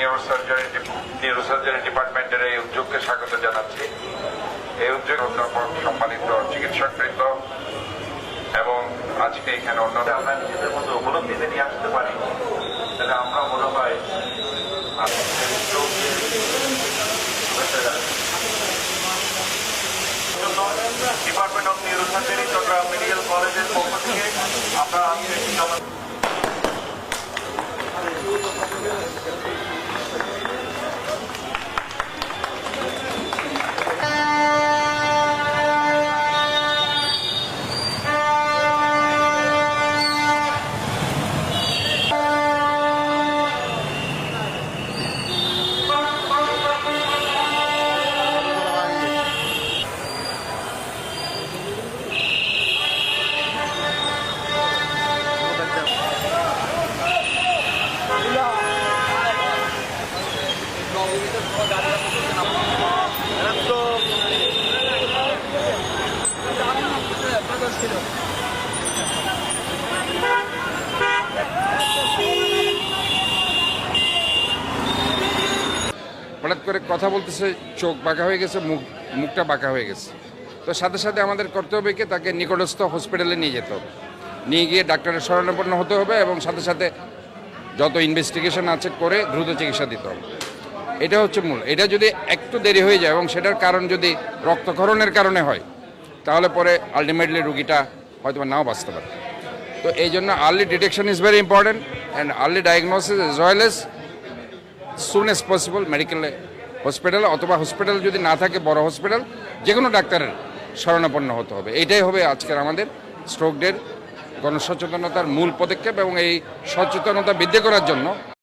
Neurosurgery neurosurgery ডিপার্টমেন্টের এই উদ্যোগকে স্বাগত জানাচ্ছি। এই উদ্যোগ সম্মানিত চিকিৎসকবৃন্দ এবং আজকে এখানে অন্যরা। আমরা নিজেদের মধ্যে উপলব্ধিতে নিয়ে আসতে পারি, তাহলে আমরা মনে হয় department of neurosurgery Chittagong medical কলেজের পক্ষ থেকে আমরা আজকে হঠাৎ করে কথা বলতেছে, চোখ বাঁকা হয়ে গেছে, মুখ মুখটা বাঁকা হয়ে গেছে। তো সাথে সাথে আমাদের কর্তব্যকে তাকে নিকটস্থ হসপিটালে নিয়ে যেতে হবে। নিয়ে গিয়ে ডাক্তারের শরণাপন্ন হতে হবে এবং সাথে সাথে যত ইনভেস্টিগেশন আছে করে দ্রুত চিকিৎসা দিতে হবে। এটা হচ্ছে মূল। এটা যদি একটু দেরি হয়ে যায় এবং সেটার কারণ যদি রক্তক্ষরণের কারণে হয়, তাহলে পরে আলটিমেটলি রুগীটা হয়তো নাও বাঁচতে পারে। তো এই জন্য early detection is very important and early diagnosis as well soon as possible মেডিকেলে হসপিটাল অথবা হসপিটাল যদি না থাকে, বড় হসপিটাল যে কোনো ডাক্তারের শরণাপন্ন হতে হবে। এটাই হবে আজকের আমাদের স্ট্রোক ডের গণসচেতনতার মূল পদক্ষেপ এবং এই সচেতনতা বৃদ্ধি করার জন্য